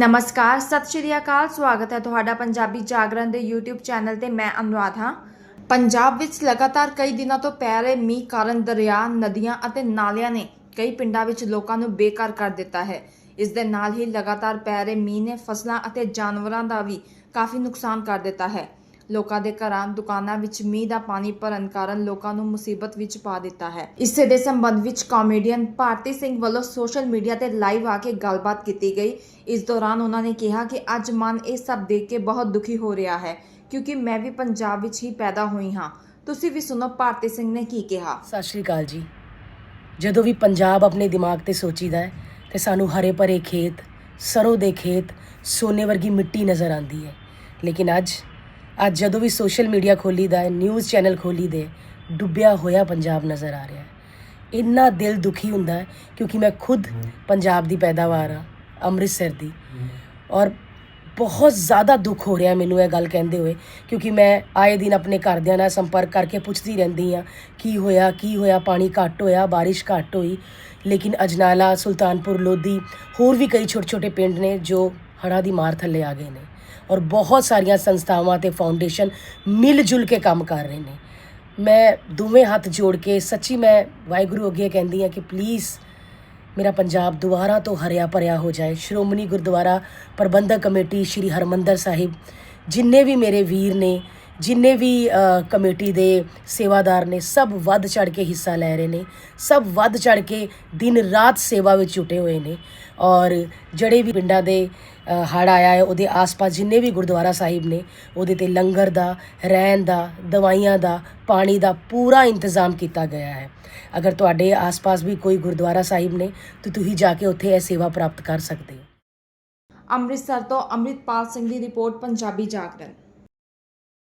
ਨਮਸਕਾਰ, ਸਤਿ ਸ਼੍ਰੀ ਅਕਾਲ, ਸਵਾਗਤ ਹੈ ਤੁਹਾਡਾ ਪੰਜਾਬੀ ਜਾਗਰਣ ਦੇ YouTube ਚੈਨਲ ਤੇ ਮੈਂ ਅਨੁਰਾਧ। ਹਾਂ ਪੰਜਾਬ ਵਿੱਚ ਲਗਾਤਾਰ ਕਈ ਦਿਨਾਂ ਤੋਂ ਪੈ ਰਹੇ ਮੀਂਹ ਕਾਰਨ ਦਰਿਆ, ਨਦੀਆਂ ਅਤੇ ਨਾਲਿਆਂ ਨੇ ਕਈ ਪਿੰਡਾਂ ਵਿੱਚ ਲੋਕਾਂ ਨੂੰ ਬੇਕਾਰ ਕਰ ਦਿੱਤਾ ਹੈ। ਇਸ ਦੇ ਨਾਲ ਹੀ ਲਗਾਤਾਰ ਪੈ ਰਹੇ ਮੀਂਹ ਨੇ ਫਸਲਾਂ ਅਤੇ ਜਾਨਵਰਾਂ ਦਾ ਵੀ ਕਾਫੀ ਨੁਕਸਾਨ ਕਰ ਦਿੱਤਾ ਹੈ। ਲੋਕਾਂ ਦੇ ਘਰਾਂ, ਦੁਕਾਨਾਂ ਵਿੱਚ ਮੀਂਹ ਦਾ ਪਾਣੀ ਭਰਨ ਕਾਰਨ ਲੋਕਾਂ ਨੂੰ ਮੁਸੀਬਤ ਵਿੱਚ ਪਾ ਦਿੱਤਾ ਹੈ। ਇਸੇ ਦੇ ਸੰਬੰਧ ਵਿੱਚ ਕਾਮੇਡੀਅਨ ਭਾਰਤੀ ਸਿੰਘ ਵੱਲੋਂ ਸੋਸ਼ਲ ਮੀਡੀਆ ਤੇ ਲਾਈਵ ਆ ਕੇ ਗੱਲਬਾਤ ਕੀਤੀ ਗਈ। ਇਸ ਦੌਰਾਨ ਉਹਨਾਂ ਨੇ ਕਿਹਾ ਕਿ ਅੱਜ ਮਨ ਇਹ ਸਭ ਦੇਖ ਕੇ ਬਹੁਤ ਦੁਖੀ ਹੋ ਰਿਹਾ ਹੈ, ਕਿਉਂਕਿ ਮੈਂ ਵੀ ਪੰਜਾਬ ਵਿੱਚ ਹੀ ਪੈਦਾ ਹੋਈ ਹਾਂ। ਤੁਸੀਂ ਵੀ ਸੁਣੋ, ਭਾਰਤੀ ਸਿੰਘ ਨੇ ਕੀ ਕਿਹਾ। ਸਤਿ ਸ਼੍ਰੀ ਅਕਾਲ ਜੀ। ਜਦੋਂ ਵੀ ਪੰਜਾਬ ਆਪਣੇ ਦਿਮਾਗ ਤੇ ਸੋਚੀਦਾ ਹੈ, ਤੇ ਸਾਨੂੰ ਹਰੇ ਭਰੇ ਖੇਤ, ਸਰੋਂ ਦੇ ਖੇਤ, ਸੋਨੇ ਵਰਗੀ ਮਿੱਟੀ ਨਜ਼ਰ ਆਉਂਦੀ ਹੈ। ਲੇਕਿਨ ਅੱਜ ਅੱਜ ਜਦੋਂ ਵੀ ਸੋਸ਼ਲ ਮੀਡੀਆ ਖੋਲੀਦਾ ਹੈ, ਨਿਊਜ਼ ਚੈਨਲ ਖੋਲੀਦੇ ਡੁੱਬਿਆ ਹੋਇਆ ਪੰਜਾਬ ਨਜ਼ਰ ਆ ਰਿਹਾ ਹੈ। ਇੰਨਾ ਦਿਲ ਦੁਖੀ ਹੁੰਦਾ ਹੈ ਕਿਉਂਕਿ ਮੈਂ ਖੁਦ ਪੰਜਾਬ ਦੀ ਪੈਦਾਵਾਰ ਆ, ਅੰਮ੍ਰਿਤਸਰ ਦੀ। ਔਰ ਬਹੁਤ ਜ਼ਿਆਦਾ ਦੁੱਖ ਹੋ ਰਿਹਾ ਮੈਨੂੰ ਇਹ ਗੱਲ ਕਹਿੰਦੇ ਹੋਏ, ਕਿਉਂਕਿ ਮੈਂ ਆਏ ਦਿਨ ਆਪਣੇ ਘਰਦਿਆਂ ਨਾਲ ਸੰਪਰਕ ਕਰਕੇ ਪੁੱਛਦੀ ਰਹਿੰਦੀ ਆ ਕੀ ਹੋਇਆ ਕੀ ਹੋਇਆ, ਪਾਣੀ ਘੱਟ ਹੋਇਆ, ਬਾਰਿਸ਼ ਘੱਟ ਹੋਈ। ਲੇਕਿਨ ਅਜਨਾਲਾ, ਸੁਲਤਾਨਪੁਰ, ਲੋਧੀ ਹੋਰ ਵੀ ਕਈ ਛੋਟੇ ਛੋਟੇ ਪਿੰਡ ਨੇ ਜੋ ਹੜ੍ਹਾਂ ਦੀ ਮਾਰ ਥੱਲੇ ਆ ਗਏ ਨੇ ਔਰ ਬਹੁਤ ਸਾਰੀਆਂ ਸੰਸਥਾਵਾਂ ਤੇ ਫਾਊਂਡੇਸ਼ਨ ਮਿਲ ਜੁਲ ਕੇ ਕੰਮ ਕਰ ਰਹੇ ਨੇ। ਮੈਂ ਦੋਵੇਂ ਹੱਥ ਜੋੜ ਕੇ ਸੱਚੀ ਮੈਂ ਵਾਹਿਗੁਰੂ ਅੱਗੇ ਕਹਿੰਦੀ ਆ ਕਿ ਪਲੀਜ਼ ਮੇਰਾ ਪੰਜਾਬ ਦੁਬਾਰਾ ਤੋਂ ਹਰਿਆ ਭਰਿਆ ਹੋ ਜਾਏ। ਸ਼੍ਰੋਮਣੀ ਗੁਰਦੁਆਰਾ ਪ੍ਰਬੰਧਕ ਕਮੇਟੀ ਸ੍ਰੀ ਹਰਮੰਦਰ ਸਾਹਿਬ, ਜਿੰਨੇ ਵੀ ਮੇਰੇ ਵੀਰ ਨੇ ਜਿੰਨੇ ਵੀ ਕਮੇਟੀ ਦੇ ਸੇਵਾਦਾਰ ਨੇ, ਸਭ ਵੱਧ ਚੜ ਕੇ ਹਿੱਸਾ ਲੈ ਰਹੇ ਨੇ, ਸਭ ਵੱਧ ਚੜ ਕੇ ਦਿਨ ਰਾਤ ਸੇਵਾ ਵਿੱਚ ਜੁਟੇ ਹੋਏ ਨੇ। ਔਰ ਜਿਹੜੇ ਵੀ ਪਿੰਡਾਂ ਦੇ ਹੜ ਆਇਆ ਹੈ, ਉਹਦੇ ਆਸ-ਪਾਸ ਜਿੰਨੇ ਵੀ ਗੁਰਦੁਆਰਾ ਸਾਹਿਬ ਨੇ, ਉਹਦੇ ਤੇ ਲੰਗਰ ਦਾ, ਰਹਿਣ ਦਾ, ਦਵਾਈਆਂ ਦਾ, ਪਾਣੀ ਦਾ ਪੂਰਾ ਇੰਤਜ਼ਾਮ ਕੀਤਾ ਗਿਆ ਹੈ। ਅਗਰ ਤੁਹਾਡੇ ਆਸ-ਪਾਸ ਵੀ ਕੋਈ ਗੁਰਦੁਆਰਾ ਸਾਹਿਬ ਨੇ, ਤਾਂ ਤੁਸੀਂ ਜਾ ਕੇ ਉੱਥੇ ਇਹ ਸੇਵਾ ਪ੍ਰਾਪਤ ਕਰ ਸਕਦੇ ਹੋ। ਅੰਮ੍ਰਿਤਸਰ ਤੋਂ ਅੰਮ੍ਰਿਤਪਾਲ ਸਿੰਘ ਦੀ ਰਿਪੋਰਟ, ਪੰਜਾਬੀ ਜਾਗਰਣ।